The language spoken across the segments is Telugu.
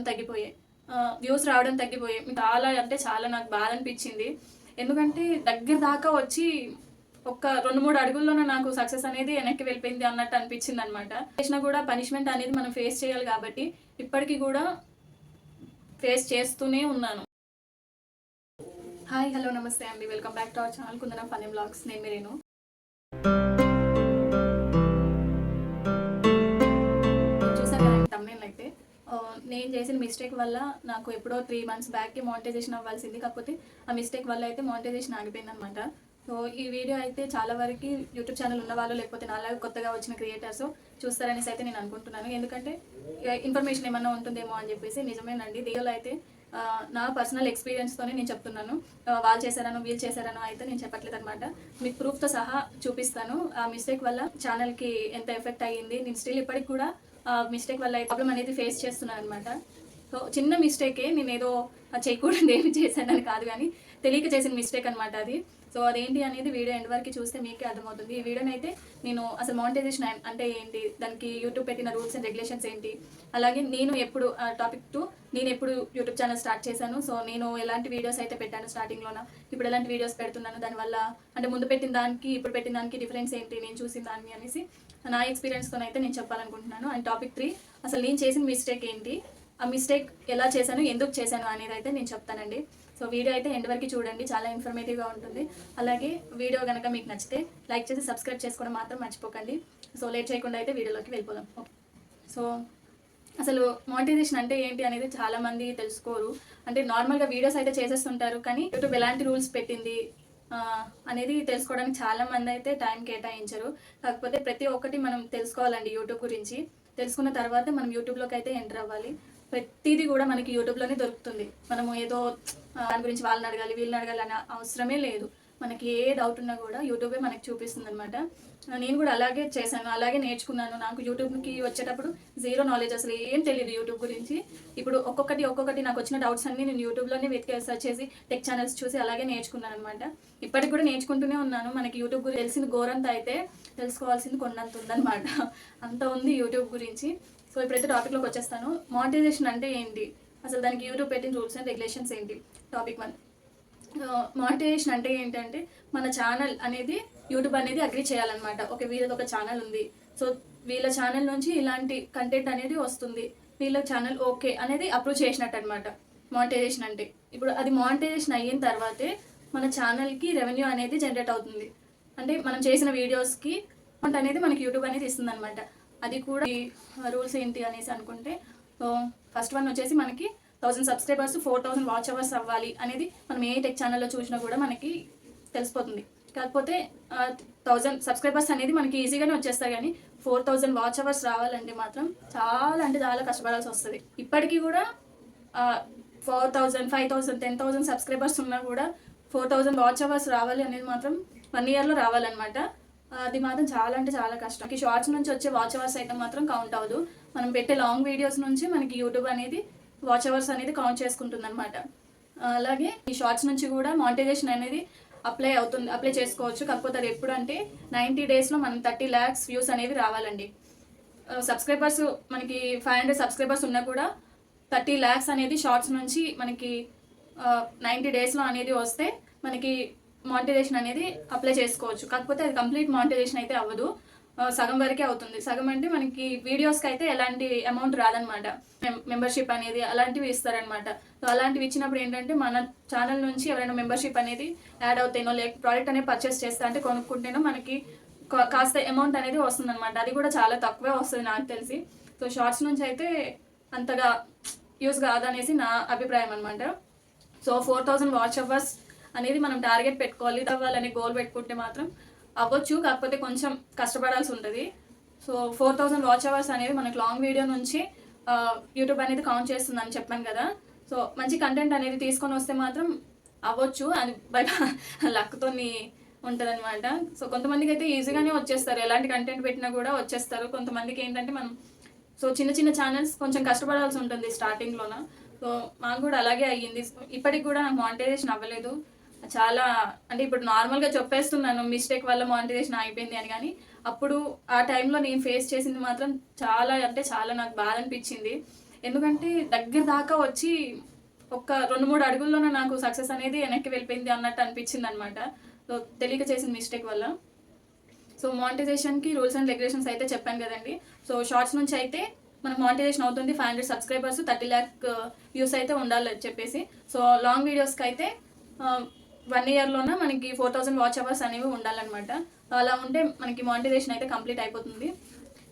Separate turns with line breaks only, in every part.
రావడం తగ్గిపోయాయి వ్యూస్ రావడం తగ్గిపోయాయి చాలా అంటే చాలా నాకు బాధ అనిపించింది. ఎందుకంటే దగ్గర దాకా వచ్చి ఒక్క రెండు మూడు అడుగుల్లోనే నాకు సక్సెస్ అనేది వెనక్కి వెళ్ళిపోయింది అన్నట్టు అనిపించింది అనమాట చేసినా కూడా పనిష్మెంట్ అనేది మనం ఫేస్ చేయాలి కాబట్టి ఇప్పటికీ కూడా ఫేస్ చేస్తూనే ఉన్నాను. హాయ్ హలో నమస్తే అండి. Welcome back to our channel Kundana funny blogs. నేను మీరేను నేను చేసిన మిస్టేక్ వల్ల నాకు ఎప్పుడో త్రీ మంత్స్ బ్యాక్కి మానిటైజేషన్ అవ్వాల్సింది. కాకపోతే ఆ మిస్టేక్ వల్ల అయితే మానిటైజేషన్ ఆగిపోయింది అనమాట సో ఈ వీడియో అయితే చాలా వరకు యూట్యూబ్ ఛానల్ ఉన్న వాళ్ళు లేకపోతే నాలాగా కొత్తగా వచ్చిన క్రియేటర్స్ చూస్తారనేసి అయితే నేను అనుకుంటున్నాను. ఎందుకంటే ఇన్ఫర్మేషన్ ఏమన్నా ఉంటుందేమో అని చెప్పేసి నిజమేనండి. దీనిలో అయితే నా పర్సనల్ ఎక్స్పీరియన్స్తోనే నేను చెప్తున్నాను. వాళ్ళు చేశారనో వీళ్ళు చేశారనో అయితే నేను చెప్పట్లేదు అనమాట మీకు ప్రూఫ్తో సహా చూపిస్తాను. ఆ మిస్టేక్ వల్ల ఛానల్కి ఎంత ఎఫెక్ట్ అయ్యింది? నేను స్టిల్ ఇప్పటికి కూడా మిస్టేక్ వల్ల ప్రాబ్లం అనేది ఫేస్ చేస్తున్నాను అనమాట సో చిన్న మిస్టేకే నేను ఏదో చేయకూడదు ఏమి చేశానని కాదు కానీ తెలియక చేసిన మిస్టేక్ అనమాట అది. సో అదేంటి అనేది వీడియో ఎండ్ వరకు చూస్తే మీకే అర్థమవుతుంది. ఈ వీడియోని అయితే నేను అసలు మానిటైజేషన్ అంటే ఏంటి? దానికి యూట్యూబ్ పెట్టిన రూల్స్ అండ్ రెగ్యులేషన్స్ ఏంటి? అలాగే నేను ఎప్పుడు టాపిక్ టు నేను ఎప్పుడు యూట్యూబ్ ఛానల్ స్టార్ట్ చేశాను. సో నేను ఎలాంటి వీడియోస్ అయితే పెట్టాను స్టార్టింగ్లోన ఇప్పుడు ఎలాంటి వీడియోస్ పెడుతున్నాను? దానివల్ల అంటే ముందు పెట్టిన దానికి ఇప్పుడు పెట్టిన దానికి డిఫరెన్స్ ఏంటి? నేను చూసిన దాన్ని అనేసి నా ఎక్స్పీరియన్స్తో అయితే నేను చెప్పాలనుకుంటున్నాను. అండ్ టాపిక్ త్రీ అసలు నేను చేసిన మిస్టేక్ ఏంటి? ఆ మిస్టేక్ ఎలా చేశాను? ఎందుకు చేశాను? అనేది అయితే నేను చెప్తానండి. సో వీడియో అయితే ఎండ్ వరకు చూడండి. చాలా ఇన్ఫర్మేటివ్గా ఉంటుంది. అలాగే వీడియో కనుక మీకు నచ్చితే లైక్ చేసి సబ్స్క్రైబ్ చేసుకోవడం మాత్రం మర్చిపోకండి. సో లేట్ చేయకుండా అయితే వీడియోలోకి వెళ్ళిపోదాం. ఓకే సో అసలు మానిటైజేషన్ అంటే ఏంటి అనేది చాలా మంది తెలుసుకోరు. అంటే నార్మల్గా వీడియోస్ అయితే చేసేస్తుంటారు. కానీ యూట్యూబ్ ఎలాంటి రూల్స్ పెట్టింది? అనేది తెలుసుకోవడానికి చాలా మంది అయితే టైం కేటాయించరు. కాకపోతే ప్రతి ఒక్కటి మనం తెలుసుకోవాలండి యూట్యూబ్ గురించి. తెలుసుకున్న తర్వాత మనం యూట్యూబ్లోకి అయితే ఎంటర్ అవ్వాలి. ప్రతిదీ కూడా మనకి యూట్యూబ్లోనే దొరుకుతుంది. మనము ఏదో దాని గురించి వాళ్ళని అడగాలి వీళ్ళని అడగాలి అనే అవసరమే లేదు. మనకి ఏ డౌట్ ఉన్నా కూడా యూట్యూబే మనకి చూపిస్తుంది అనమాట నేను కూడా అలాగే చేశాను అలాగే నేర్చుకున్నాను. నాకు యూట్యూబ్కి వచ్చేటప్పుడు జీరో నాలెడ్జ్ అసలు ఏం తెలియదు యూట్యూబ్ గురించి. ఇప్పుడు ఒక్కొక్కటి ఒక్కొక్కటి నాకు వచ్చిన డౌట్స్ అన్ని నేను యూట్యూబ్లోనే వెతికే సెర్చ్ చేసి టెక్ ఛానల్స్ చూసి అలాగే నేర్చుకున్నాను అనమాట ఇప్పటికి కూడా నేర్చుకుంటూనే ఉన్నాను. మనకి యూట్యూబ్ గురించి తెలిసింది గోరంత అయితే తెలుసుకోవాల్సింది కొండంత ఉందన్నమాట. అంత ఉంది యూట్యూబ్ గురించి. సో ఇప్పుడైతే టాపిక్లోకి వచ్చేస్తాను. మానిటైజేషన్ అంటే ఏంటి? అసలు దానికి యూట్యూబ్ పెట్టిన రూల్స్ అండ్ రెగ్యులేషన్స్ ఏంటి? టాపిక్ వన్ మానిటైజేషన్ అంటే ఏంటంటే మన ఛానల్ అనేది యూట్యూబ్ అనేది అగ్రి చేయాలన్నమాట. ఓకే వీళ్ళది ఒక ఛానల్ ఉంది. సో వీళ్ళ ఛానల్ నుంచి ఇలాంటి కంటెంట్ అనేది వస్తుంది. వీళ్ళ ఛానల్ ఓకే అనేది అప్రూవ్ చేసినట్టు అనమాట మానిటైజేషన్ అంటే. ఇప్పుడు అది మానిటైజేషన్ అయిన తర్వాతే మన ఛానల్కి రెవెన్యూ అనేది జనరేట్ అవుతుంది. అంటే మనం చేసిన వీడియోస్కి అమౌంట్ అనేది మనకి యూట్యూబ్ అనేది ఇస్తుంది అనమాట అది కూడా రూల్స్ ఏంటి అనేసి అనుకుంటే ఫస్ట్ వన్ వచ్చేసి మనకి thousand subscribers four thousand watch hours అవ్వాలి అనేది మనం ఏ టెక్ ఛానల్లో చూసినా కూడా మనకి తెలిసిపోతుంది. కాకపోతే థౌజండ్ సబ్స్క్రైబర్స్ అనేది మనకి ఈజీగానే వచ్చేస్తాయి కానీ ఫోర్ థౌజండ్ వాచ్ అవర్స్ రావాలంటే మాత్రం చాలా అంటే చాలా కష్టపడాల్సి వస్తుంది. ఇప్పటికీ కూడా four thousand five thousand ten thousand subscribers ఉన్నా కూడా ఫోర్ థౌజండ్ వాచ్ అవర్స్ రావాలి అనేది మాత్రం వన్ ఇయర్లో రావాలన్నమాట. అది మాత్రం చాలా అంటే చాలా కష్టం. ఈ షార్ట్స్ నుంచి వచ్చే వాచ్ అవర్స్ అయితే మాత్రం కౌంట్ అవ్వదు. మనం పెట్టే లాంగ్ వీడియోస్ నుంచి మనకి యూట్యూబ్ అనేది వాచ్ అవర్స్ అనేది కౌంట్ చేసుకుంటుంది అనమాట అలాగే ఈ షార్ట్స్ నుంచి కూడా మానిటైజేషన్ అనేది అప్లై అవుతుంది అప్లై చేసుకోవచ్చు. కాకపోతే అది ఎప్పుడు అంటే నైంటీ డేస్లో మనం థర్టీ ల్యాక్స్ వ్యూస్ అనేవి రావాలండి. సబ్స్క్రైబర్స్ మనకి ఫైవ్ హండ్రెడ్ సబ్స్క్రైబర్స్ ఉన్నా కూడా థర్టీ ల్యాక్స్ అనేది షార్ట్స్ నుంచి మనకి నైంటీ డేస్లో అనేది వస్తే మనకి మానిటైజేషన్ అనేది అప్లై చేసుకోవచ్చు. కాకపోతే అది కంప్లీట్ మానిటైజేషన్ అయితే అవ్వదు. సగం వరకే అవుతుంది. సగం అంటే మనకి వీడియోస్కి అయితే ఎలాంటి అమౌంట్ రాదనమాట మెంబర్షిప్ అనేది అలాంటివి ఇస్తారనమాట సో అలాంటివి ఇచ్చినప్పుడు ఏంటంటే మన ఛానల్ నుంచి ఎవరైనా మెంబర్షిప్ అనేది యాడ్ అవుతానో లేక ప్రోడక్ట్ అనేది పర్చేస్ చేస్తా అంటే కొనుక్కుంటేనో మనకి కా- కాస్త అమౌంట్ అనేది వస్తుంది అనమాట అది కూడా చాలా తక్కువే వస్తుంది నాకు తెలిసి. సో షార్ట్స్ నుంచి అయితే అంతగా యూస్ కాదనేసి నా అభిప్రాయం అనమాట so four thousand watch hours అనేది మనం టార్గెట్ పెట్టుకోవాలి. అవ్వాలనే గోల్ పెట్టుకుంటే మాత్రం అవ్వచ్చు కాకపోతే కొంచెం కష్టపడాల్సి ఉంటుంది. So four thousand watch hours అనేది మనకు లాంగ్ వీడియో నుంచి యూట్యూబ్ అనేది కౌంట్ చేస్తుందని చెప్పాను కదా. సో మంచి కంటెంట్ అనేది తీసుకొని వస్తే మాత్రం అవ్వచ్చు. అది బై లక్తో ఉంటుంది అనమాట సో కొంతమందికి అయితే ఈజీగానే వచ్చేస్తారు. ఎలాంటి కంటెంట్ పెట్టినా కూడా వచ్చేస్తారు. కొంతమందికి ఏంటంటే మనం సో చిన్న చిన్న ఛానల్స్ కొంచెం కష్టపడాల్సి ఉంటుంది స్టార్టింగ్లోన సో మాకు కూడా అలాగే అయ్యింది. ఇప్పటికి కూడా నాకు మానిటైజేషన్ అవ్వలేదు. చాలా అంటే ఇప్పుడు నార్మల్గా చెప్పేస్తున్నాను మిస్టేక్ వల్ల మానిటైజేషన్ అయిపోయింది అని కానీ అప్పుడు ఆ టైంలో నేను ఫేస్ చేసింది మాత్రం చాలా అంటే చాలా నాకు బాధ అనిపించింది. ఎందుకంటే దగ్గర దాకా వచ్చి ఒక రెండు మూడు అడుగుల్లోనే నాకు సక్సెస్ అనేది వెనక్కి వెళ్ళిపోయింది అన్నట్టు అనిపించింది అనమాట సో తెలియక చేసిన మిస్టేక్ వల్ల. సో మానిటైజేషన్కి రూల్స్ అండ్ రెగ్యులేషన్స్ అయితే చెప్పాను కదండి. సో షార్ట్స్ నుంచి అయితే మనకు మానిటైజేషన్ అవుతుంది five hundred subscribers thirty lakh views అయితే ఉండాలి చెప్పేసి. సో లాంగ్ వీడియోస్కి అయితే వన్ ఇయర్లోనే మనకి ఫోర్ థౌసండ్ వాచ్ అవర్స్ అనేవి ఉండాలన్నమాట. అలా ఉంటే మనకి మానిటైజేషన్ అయితే కంప్లీట్ అయిపోతుంది.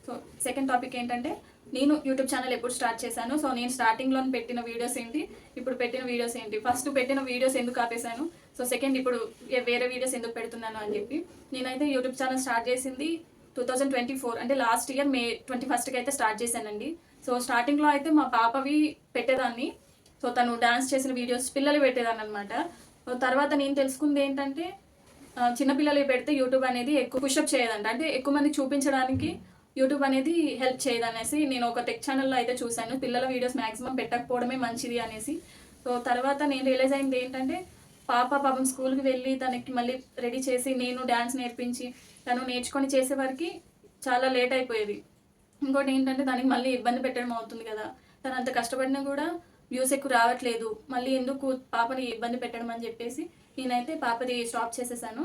సో సెకండ్ టాపిక్ ఏంటంటే నేను యూట్యూబ్ ఛానల్ ఎప్పుడు స్టార్ట్ చేశాను? సో నేను స్టార్టింగ్లో పెట్టిన వీడియోస్ ఏంటి? ఇప్పుడు పెట్టిన వీడియోస్ ఏంటి? ఫస్ట్ పెట్టిన వీడియోస్ ఎందుకు ఆపేశాను? సో సెకండ్ ఇప్పుడు వేరే వీడియోస్ ఎందుకు పెడుతున్నాను అని చెప్పి. నేనైతే యూట్యూబ్ ఛానల్ స్టార్ట్ చేసింది టూ థౌజండ్ ట్వంటీ ఫోర్ అంటే లాస్ట్ ఇయర్ మే ట్వంటీ ఫస్ట్కి అయితే స్టార్ట్ చేశానండి. సో స్టార్టింగ్లో అయితే మా పాపవి పెట్టేదాన్ని. సో తను డాన్స్ చేసిన వీడియోస్ పిల్లలు పెట్టేదాన్ని అనమాట తర్వాత నేను తెలుసుకుంది ఏంటంటే చిన్నపిల్లలు పెడితే యూట్యూబ్ అనేది ఎక్కువ పుషప్ చేయదంట. అంటే ఎక్కువ మంది చూపించడానికి యూట్యూబ్ అనేది హెల్ప్ చేయదనేసి నేను ఒక టెక్ ఛానల్లో అయితే చూశాను. పిల్లల వీడియోస్ మ్యాక్సిమం పెట్టకపోవడమే మంచిది అనేసి. సో తర్వాత నేను రియలైజ్ అయింది ఏంటంటే పాప పాపం స్కూల్కి వెళ్ళి తనకి మళ్ళీ రెడీ చేసి నేను డ్యాన్స్ నేర్పించి తను నేర్చుకొని చేసే వరకు చాలా లేట్ అయిపోయేది. ఇంకోటి ఏంటంటే దానికి మళ్ళీ ఇబ్బంది పెట్టడం అవుతుంది కదా. తను అంత కష్టపడినా కూడా వ్యూస్ ఎక్కువ రావట్లేదు. మళ్ళీ ఎందుకు పాపని ఇబ్బంది పెట్టడం అని చెప్పేసి నేనైతే పాపది స్టాప్ చేసేసాను.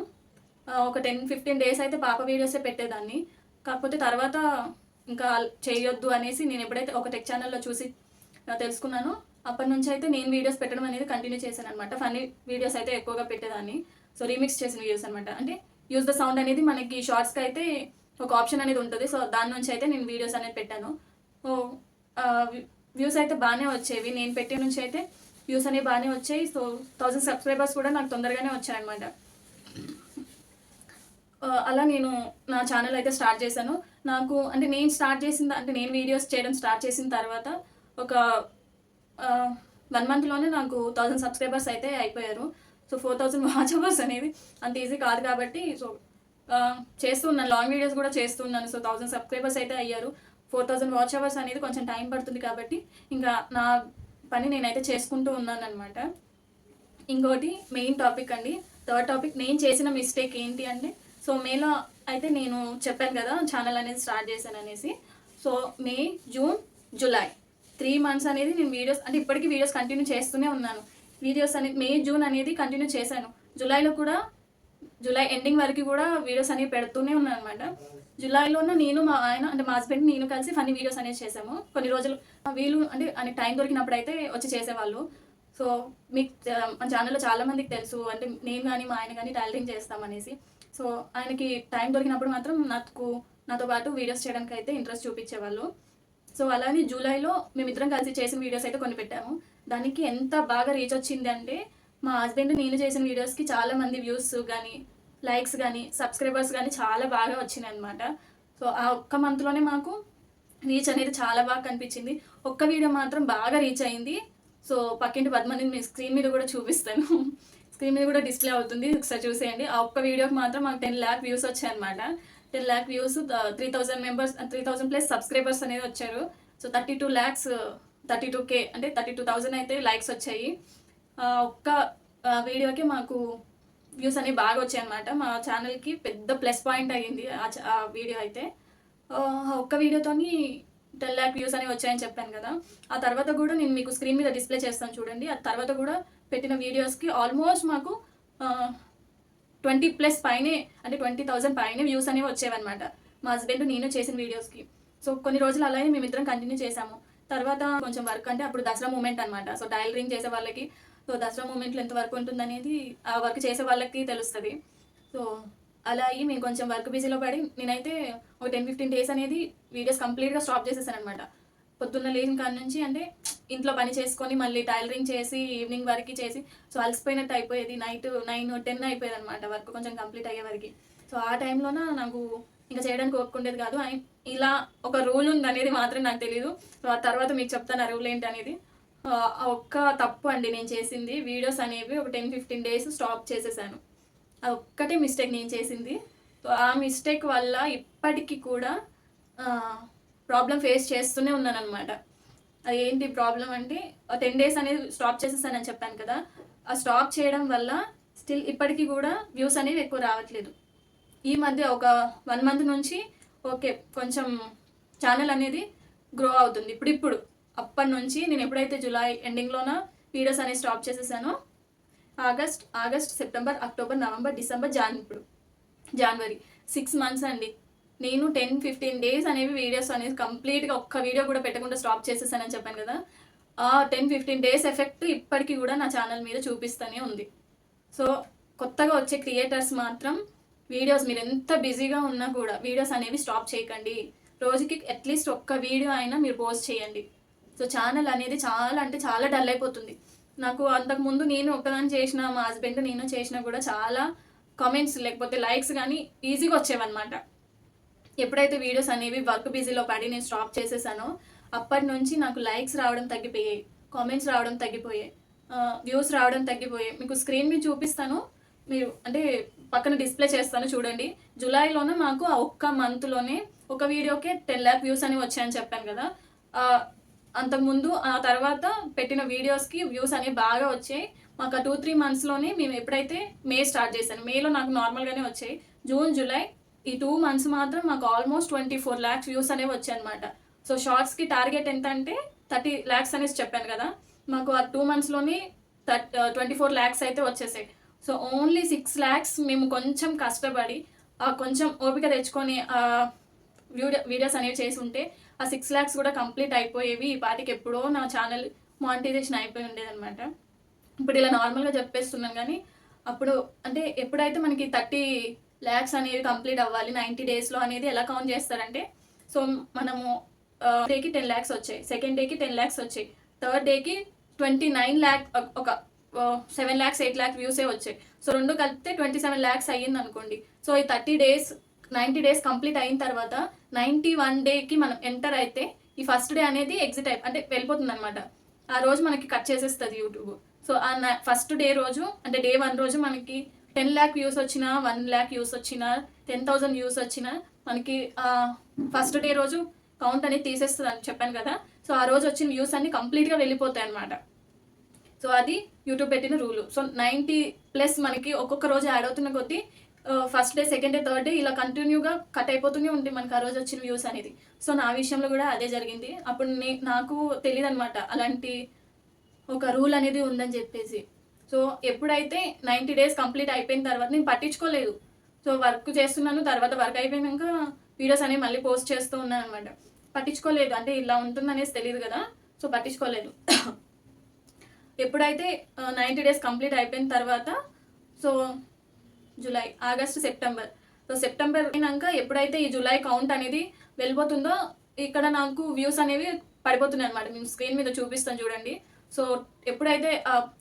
ఒక టెన్ ఫిఫ్టీన్ డేస్ అయితే పాప వీడియోసే పెట్టేదాన్ని. కాకపోతే తర్వాత ఇంకా చేయొద్దు అనేసి నేను ఎప్పుడైతే ఒక టెక్ ఛానల్లో చూసి తెలుసుకున్నానో అప్పటి నుంచి అయితే నేను వీడియోస్ పెట్టడం అనేది కంటిన్యూ చేశాను అనమాట ఫన్నీ వీడియోస్ అయితే ఎక్కువగా పెట్టేదాన్ని. సో రీమిక్స్ చేసిన వీడియోస్ అనమాట అంటే యూజ్ ద సౌండ్ అనేది మనకి షార్ట్స్కి అయితే ఒక ఆప్షన్ అనేది ఉంటుంది. సో దాని నుంచి అయితే నేను వీడియోస్ అనేది పెట్టాను. వ్యూస్ అయితే బాగానే వచ్చేవి. నేను పెట్టే నుంచి అయితే వ్యూస్ అనేవి బాగానే వచ్చాయి. సో థౌజండ్ సబ్స్క్రైబర్స్ కూడా నాకు తొందరగానే వచ్చాయన్నమాట. అలా నేను నా ఛానల్ అయితే స్టార్ట్ చేశాను. నాకు అంటే నేను స్టార్ట్ చేసిన అంటే నేను వీడియోస్ చేయడం స్టార్ట్ చేసిన తర్వాత ఒక వన్ మంత్లోనే నాకు థౌజండ్ సబ్స్క్రైబర్స్ అయితే అయిపోయారు. So four thousand watch hours అనేది అంత ఈజీ కాదు కాబట్టి సో చేస్తున్నాను లాంగ్ వీడియోస్ కూడా చేస్తున్నాను సో థౌజండ్ సబ్స్క్రైబర్స్ అయితే అయ్యారు. ఫోర్ థౌజండ్ వాచ్ అవర్స్ అనేది కొంచెం టైం పడుతుంది కాబట్టి ఇంకా నా పని నేనైతే చేసుకుంటూ ఉన్నాను అనమాట ఇంకోటి మెయిన్ టాపిక్ అండి. థర్డ్ టాపిక్ నేను చేసిన మిస్టేక్ ఏంటి అంటే సో మేలో అయితే నేను చెప్పాను కదా ఛానల్ అనేది స్టార్ట్ చేశాను అనేసి. So May June July three months అనేది నేను వీడియోస్ అంటే ఇప్పటికీ వీడియోస్ కంటిన్యూ చేస్తూనే ఉన్నాను. వీడియోస్ అనేది మే జూన్ అనేది కంటిన్యూ చేశాను. జూలైలో కూడా జూలై ఎండింగ్ వరకు కూడా వీడియోస్ అనేవి పెడుతూనే ఉన్నాను అనమాట జూలైలోనే నేను మా ఆయన అంటే మా హస్బెండ్ నేను కలిసి ఫన్నీ వీడియోస్ అనేవి చేసాము. కొన్ని రోజులు వీళ్ళు వీలు అంటే ఆయనకి టైం దొరికినప్పుడు అయితే వచ్చి చేసేవాళ్ళు. సో మీకు మా మన ఛానల్లో చాలా మందికి తెలుసు. అంటే నేను కానీ మా ఆయన కానీ టైలరింగ్ చేస్తామనేసి. సో ఆయనకి టైం దొరికినప్పుడు మాత్రం నాకు నాతో పాటు వీడియోస్ చేయడానికి అయితే ఇంట్రెస్ట్ చూపించేవాళ్ళు. సో అలానే జూలైలో మేమిద్దరం కలిసి చేసిన వీడియోస్ అయితే కొన్ని పెట్టాము. దానికి ఎంత బాగా రీచ్ వచ్చింది అంటే మా హస్బెండ్ నేను చేసిన వీడియోస్కి చాలా మంది వ్యూస్ కానీ లైక్స్ కానీ సబ్స్క్రైబర్స్ కానీ చాలా బాగా వచ్చినాయి అనమాట సో ఆ ఒక్క మంత్లోనే మాకు రీచ్ అనేది చాలా బాగా కనిపించింది. ఒక్క వీడియో మాత్రం బాగా రీచ్ అయింది. సో పక్కింటి పద్మని మీ స్క్రీన్ మీద కూడా చూపిస్తాను. స్క్రీన్ మీద కూడా డిస్ప్లే అవుతుంది. ఒకసారి చూసేయండి. ఆ ఒక్క వీడియోకి మాత్రం మాకు టెన్ ల్యాక్ వ్యూస్ వచ్చాయన్నమాట. Ten lakh views three thousand members three thousand plus subscribers అనేది వచ్చారు. So thirty two lakhs thirty two K అంటే థర్టీ టూ థౌజండ్ అయితే లైక్స్ వచ్చాయి. ఒక్క ఆ, వీడియోకి మాకు వ్యూస్ అనేవి బాగా వచ్చాయి అనమాట మా ఛానల్కి పెద్ద ప్లస్ పాయింట్ అయ్యింది ఆ వీడియో అయితే. ఒక్క వీడియోతోని టెన్ ల్యాక్ వ్యూస్ అనేవి వచ్చాయని చెప్పాను కదా. ఆ తర్వాత కూడా నేను మీకు స్క్రీన్ మీద డిస్ప్లే చేస్తాను చూడండి. ఆ తర్వాత కూడా పెట్టిన వీడియోస్కి ఆల్మోస్ట్ మాకు ట్వంటీ ప్లస్ పైనే అంటే ట్వంటీ థౌజండ్ పైనే వ్యూస్ అనేవి వచ్చేవన్నమాట. మా హస్బెండ్ నేను చేసిన వీడియోస్కి సో కొన్ని రోజులు అలాగే మేమిద్దరం కంటిన్యూ చేసాము తర్వాత కొంచెం వర్క్ అంటే అప్పుడు దసరా మూమెంట్ అనమాట సో టైలరింగ్ చేసే వాళ్ళకి సో దసరా మూమెంట్లో ఎంత వర్క్ ఉంటుందనేది ఆ వర్క్ చేసే వాళ్ళకి తెలుస్తుంది. సో అలా అయ్యి మేము కొంచెం వర్క్ బిజీలో పడి నేనైతే ఒక టెన్ ఫిఫ్టీన్ డేస్ అనేది వీడియోస్ కంప్లీట్గా స్టాప్ చేసేసాను అనమాట పొద్దున్న లేని కాడ నుంచి అంటే ఇంట్లో పని చేసుకొని మళ్ళీ టైలరింగ్ చేసి ఈవినింగ్ వరకు చేసి సో అలసిపోయినట్టు అయిపోయేది. నైట్ నైన్ టెన్ అయిపోయేది అనమాట వర్క్ కొంచెం కంప్లీట్ అయ్యే వరకు. సో ఆ టైంలోన నాకు ఇంకా చేయడానికి ఒప్పుకుండేది కాదు. ఇలా ఒక రూల్ ఉంది అనేది మాత్రం నాకు తెలియదు సో ఆ తర్వాత మీకు చెప్తాను ఆ రూల్ ఏంటి అనేది ఒక్క తప్పు అండి నేను చేసింది. వీడియోస్ అనేవి ఒక టెన్ ఫిఫ్టీన్ డేస్ స్టాప్ చేసేసాను. అది ఒక్కటే మిస్టేక్ నేను చేసింది. ఆ మిస్టేక్ వల్ల ఇప్పటికీ కూడా ప్రాబ్లం ఫేస్ చేస్తూనే ఉన్నాను అనమాట అది ఏంటి ప్రాబ్లం అంటే టెన్ డేస్ అనేది స్టాప్ చేసేసానని చెప్పాను కదా. ఆ స్టాప్ చేయడం వల్ల స్టిల్ ఇప్పటికీ కూడా వ్యూస్ అనేవి ఎక్కువ రావట్లేదు. ఈ మధ్య ఒక వన్ మంత్ నుంచి ఓకే కొంచెం ఛానల్ అనేది గ్రో అవుతుంది. ఇప్పుడు ఇప్పుడు అప్పటి నుంచి నేను ఎప్పుడైతే జూలై ఎండింగ్లోన వీడియోస్ అనేవి stop చేసేసానో August August September October November December Jan ఇప్పుడు జనవరి సిక్స్ మంత్స్ అండి. నేను టెన్ ఫిఫ్టీన్ డేస్ అనేవి వీడియోస్ అనేది కంప్లీట్గా ఒక్క వీడియో కూడా పెట్టకుండా స్టాప్ చేసేసానని చెప్పాను కదా ఆ టెన్ ఫిఫ్టీన్ డేస్ ఎఫెక్ట్ ఇప్పటికీ కూడా నా ఛానల్ మీద చూపిస్తూనే ఉంది. సో కొత్తగా వచ్చే క్రియేటర్స్ మాత్రం వీడియోస్ మీరు ఎంత బిజీగా ఉన్నా కూడా వీడియోస్ అనేవి స్టాప్ చేయకండి. రోజుకి అట్లీస్ట్ ఒక్క వీడియో అయినా మీరు పోస్ట్ చేయండి. సో ఛానల్ అనేది చాలా అంటే చాలా డల్ అయిపోతుంది. నాకు అంతకుముందు నేను ఒక్కదాన్ని చేసిన మా హస్బెండ్ నేను చేసినా కూడా చాలా కామెంట్స్ లేకపోతే లైక్స్ కానీ ఈజీగా వచ్చేవన్నమాట. ఎప్పుడైతే వీడియోస్ అనేవి వర్క్ బిజీలో పడి నేను స్టాప్ చేసేసానో అప్పటి నుంచి నాకు లైక్స్ రావడం తగ్గిపోయాయి కామెంట్స్ రావడం తగ్గిపోయాయి వ్యూస్ రావడం తగ్గిపోయాయి. మీకు స్క్రీన్ మీద చూపిస్తాను మీరు అంటే పక్కన డిస్ప్లే చేస్తాను చూడండి. జూలైలోనే మాకు ఒక్క మంత్లోనే ఒక వీడియోకే టెన్ ల్యాక్ వ్యూస్ అని వచ్చాయని చెప్పాను కదా. అంతకుముందు ఆ తర్వాత పెట్టిన వీడియోస్కి వ్యూస్ అనేవి బాగా వచ్చాయి. మాకు ఆ టూ త్రీ మంత్స్లోనే మేము ఎప్పుడైతే మే స్టార్ట్ చేశాను మేలో నాకు నార్మల్గానే వచ్చాయి. జూన్ జూలై ఈ టూ మంత్స్ మాత్రం మాకు almost twenty four lakhs views అనేవి వచ్చాయి అనమాట సో షార్ట్స్కి టార్గెట్ ఎంత అంటే థర్టీ ల్యాక్స్ అనేసి చెప్పాను కదా మాకు ఆ టూ మంత్స్లోనే థర్ట్ ట్వంటీ ఫోర్ ల్యాక్స్ అయితే వచ్చేసాయి. సో ఓన్లీ సిక్స్ ల్యాక్స్ మేము కొంచెం కష్టపడి ఆ కొంచెం ఓపిక తెచ్చుకొని వీడియో వీడియోస్ అనేవి చేసి ఉంటే ఆ సిక్స్ ల్యాక్స్ కూడా కంప్లీట్ అయిపోయేవి. ఈ పాటికి ఎప్పుడో నా ఛానల్ మానిటైజేషన్ అయిపోయి ఉండేదన్నమాట ఇప్పుడు ఇలా నార్మల్గా చెప్పేస్తున్నాం కానీ అప్పుడు అంటే ఎప్పుడైతే మనకి థర్టీ ల్యాక్స్ అనేవి కంప్లీట్ అవ్వాలి నైంటీ డేస్లో అనేది ఎలా కౌంట్ చేస్తారంటే సో మనము డేకి టెన్ ల్యాక్స్ వచ్చాయి సెకండ్ డేకి టెన్ ల్యాక్స్ వచ్చాయి థర్డ్ డేకి ట్వంటీ నైన్ ల్యాక్ ఒక సెవెన్ ల్యాక్స్ ఎయిట్ ల్యాక్ వ్యూసే వచ్చాయి. సో రెండు కలిపితే ట్వంటీ సెవెన్ ల్యాక్స్ అయ్యింది అనుకోండి సో ఈ thirty days ninety days complete అయిన తర్వాత నైంటీ వన్ డేకి మనం ఎంటర్ అయితే ఈ ఫస్ట్ డే అనేది ఎగ్జిట్ అయి అంటే వెళ్ళిపోతుంది అనమాట ఆ రోజు మనకి కట్ చేసేస్తుంది యూట్యూబ్. సో ఆ ఫస్ట్ డే రోజు అంటే డే వన్ రోజు మనకి టెన్ ల్యాక్ వ్యూస్ వచ్చినా వన్ ల్యాక్ వ్యూస్ వచ్చినా టెన్ థౌసండ్ వ్యూస్ వచ్చినా మనకి ఫస్ట్ డే రోజు కౌంట్ అనేది తీసేస్తుంది అని చెప్పాను కదా. సో ఆ రోజు వచ్చిన వ్యూస్ అన్ని కంప్లీట్గా వెళ్ళిపోతాయి అనమాట సో అది యూట్యూబ్ పెట్టిన రూలు. సో నైంటీ ప్లస్ మనకి ఒక్కొక్క రోజు యాడ్ అవుతున్న కొద్దీ first day second day third day ఇలా కంటిన్యూగా కట్ అయిపోతూనే ఉంది మనకి ఆ రోజు వచ్చిన వ్యూస్ అనేది. సో నా విషయంలో కూడా అదే జరిగింది. అప్పుడు నే నాకు తెలియదు అనమాట అలాంటి ఒక రూల్ అనేది ఉందని చెప్పేసి. సో ఎప్పుడైతే నైంటీ డేస్ కంప్లీట్ అయిపోయిన తర్వాత నేను పట్టించుకోలేదు. సో వర్క్ చేస్తున్నాను తర్వాత వర్క్ అయిపోయినాక వీడియోస్ అనేవి మళ్ళీ పోస్ట్ చేస్తూ ఉన్నాను అనమాట పట్టించుకోలేదు. అంటే ఇలా ఉంటుందనేసి తెలియదు కదా. సో పట్టించుకోలేదు. ఎప్పుడైతే నైంటీ డేస్ కంప్లీట్ అయిపోయిన తర్వాత so July August September. So September అయినాక ఎప్పుడైతే ఈ జూలై కౌంట్ అనేది వెళ్ళిపోతుందో ఇక్కడ నాకు వ్యూస్ అనేవి పడిపోతున్నాయి అనమాట మేము స్క్రీన్ మీద చూపిస్తాను చూడండి. సో ఎప్పుడైతే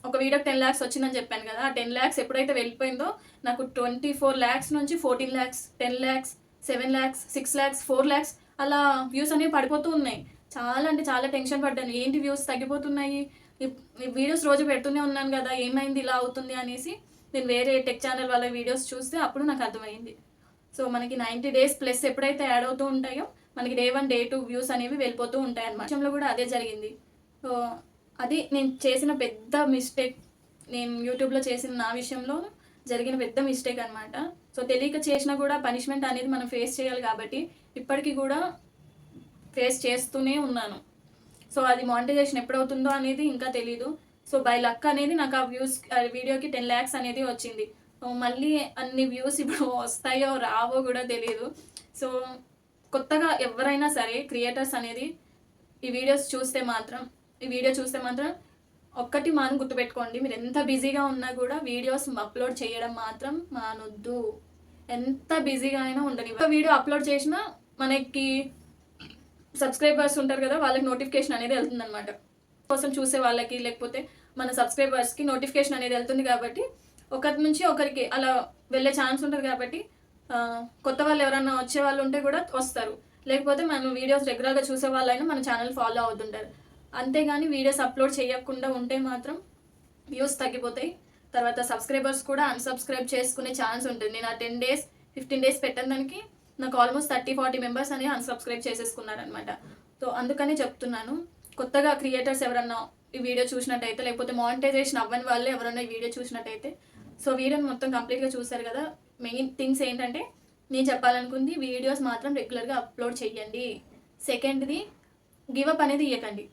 ఒక వీడియోకి టెన్ ల్యాక్స్ వచ్చిందని చెప్పాను కదా ఆ టెన్ ల్యాక్స్ ఎప్పుడైతే వెళ్ళిపోయిందో నాకు ట్వంటీ ఫోర్ ల్యాక్స్ నుంచి fourteen lakhs ten lakhs seven lakhs six lakhs four lakhs అలా వ్యూస్ అనేవి పడిపోతూ ఉన్నాయి. చాలా అంటే చాలా టెన్షన్ పడ్డాను. ఏంటి వ్యూస్ తగ్గిపోతున్నాయి? వీడియోస్ రోజు పెడుతూనే ఉన్నాను కదా ఏమైంది ఇలా అవుతుంది అనేసి. నేను వేరే టెక్ ఛానల్ వాళ్ళ వీడియోస్ చూస్తే అప్పుడు నాకు అర్థమైంది సో మనకి నైంటీ డేస్ ప్లస్ ఎప్పుడైతే యాడ్ అవుతూ ఉంటాయో మనకి day one day two views అనేవి వెళ్ళిపోతూ ఉంటాయి అన్నమాట విషయంలో కూడా అదే జరిగింది. సో అది నేను చేసిన పెద్ద మిస్టేక్ నేను యూట్యూబ్లో చేసిన నా విషయంలో జరిగిన పెద్ద మిస్టేక్ అనమాట సో తెలియక చేసినా కూడా పనిష్మెంట్ అనేది మనం ఫేస్ చేయాలి కాబట్టి ఇప్పటికీ కూడా ఫేస్ చేస్తూనే ఉన్నాను. సో అది మానిటైజేషన్ ఎప్పుడవుతుందో అనేది ఇంకా తెలీదు. సో బై లక్ అనేది నాకు ఆ వ్యూస్ వీడియోకి టెన్ ల్యాక్స్ అనేది వచ్చింది. సో మళ్ళీ అన్ని వ్యూస్ ఇప్పుడు వస్తాయో రావో కూడా తెలియదు సో కొత్తగా ఎవరైనా సరే క్రియేటర్స్ అనేది ఈ వీడియోస్ చూస్తే మాత్రం ఈ వీడియో చూస్తే మాత్రం ఒక్కటి మాను గుర్తుపెట్టుకోండి. మీరు ఎంత బిజీగా ఉన్నా కూడా వీడియోస్ అప్లోడ్ చేయడం మాత్రం మానొద్దు. ఎంత బిజీగా అయినా ఉండని ఒక వీడియో అప్లోడ్ చేసినా మనకి సబ్స్క్రైబర్స్ ఉంటారు కదా వాళ్ళకి నోటిఫికేషన్ అనేది వెళ్తుందన్నమాట. కోసం చూసే వాళ్ళకి లేకపోతే మన సబ్స్క్రైబర్స్కి నోటిఫికేషన్ అనేది వెళ్తుంది కాబట్టి ఒకరి నుంచి ఒకరికి అలా వెళ్ళే ఛాన్స్ ఉంటుంది కాబట్టి కొత్త వాళ్ళు ఎవరైనా వచ్చే వాళ్ళు ఉంటే కూడా వస్తారు. లేకపోతే మనం వీడియోస్ రెగ్యులర్గా చూసే వాళ్ళైనా మన ఛానల్ ఫాలో అవుతుంటారు. అంతేగాని వీడియోస్ అప్లోడ్ చేయకుండా ఉంటే మాత్రం వ్యూస్ తగ్గిపోతాయి. తర్వాత సబ్స్క్రైబర్స్ కూడా అన్సబ్స్క్రైబ్ చేసుకునే ఛాన్స్ ఉంటుంది. నేను ఆ టెన్ డేస్ ఫిఫ్టీన్ డేస్ పెట్టిన దానికి నాకు ఆల్మోస్ట్ థర్టీ ఫార్టీ మెంబర్స్ అని అన్సబ్స్క్రైబ్ చేసేసుకున్నారనమాట సో అందుకని చెప్తున్నాను. కొత్తగా క్రియేటర్స్ ఎవరన్నా ఈ వీడియో చూసినట్టయితే లేకపోతే మానిటైజేషన్ అవ్వని వాళ్ళు ఎవరన్నా ఈ వీడియో చూసినట్టయితే. సో వీడియోని మొత్తం కంప్లీట్గా చూసారు కదా. మెయిన్ థింగ్స్ ఏంటంటే నేను చెప్పాలనుకుంది వీడియోస్ మాత్రం రెగ్యులర్గా అప్లోడ్ చేయండి సెకండ్ది గివప్ అనేది ఇవ్వకండి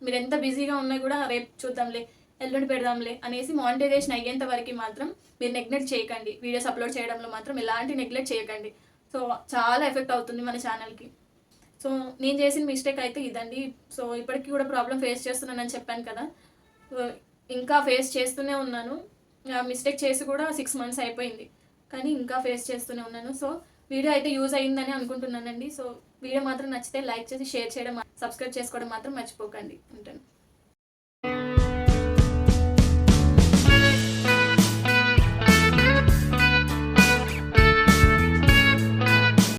మీరు ఎంత బిజీగా ఉన్నా కూడా రేపు చూద్దాంలే ఎల్లుండి పెడదాంలే అనేసి మానిటైజేషన్ అయ్యేంత వరకు మాత్రం మీరు నెగ్లెక్ట్ చేయకండి. వీడియోస్ అప్లోడ్ చేయడంలో మాత్రం ఎలాంటి నెగ్లెక్ట్ చేయకండి. సో చాలా ఎఫెక్ట్ అవుతుంది మన ఛానల్కి సో నేను చేసిన మిస్టేక్ అయితే ఇదండి. సో ఇప్పటికీ కూడా ప్రాబ్లం ఫేస్ చేస్తున్నానని చెప్పాను కదా. ఇంకా ఫేస్ చేస్తూనే ఉన్నాను. మిస్టేక్ చేసి కూడా సిక్స్ మంత్స్ అయిపోయింది. కానీ ఇంకా ఫేస్ చేస్తూనే ఉన్నాను. సో వీడియో అయితే యూజ్ అయిందని అనుకుంటున్నానండి. సో వీడియో మాత్రం నచ్చితే లైక్ చేసి షేర్ చేయడం సబ్స్క్రైబ్ చేసుకోవడం మాత్రం మర్చిపోకండి. ఉంటాను.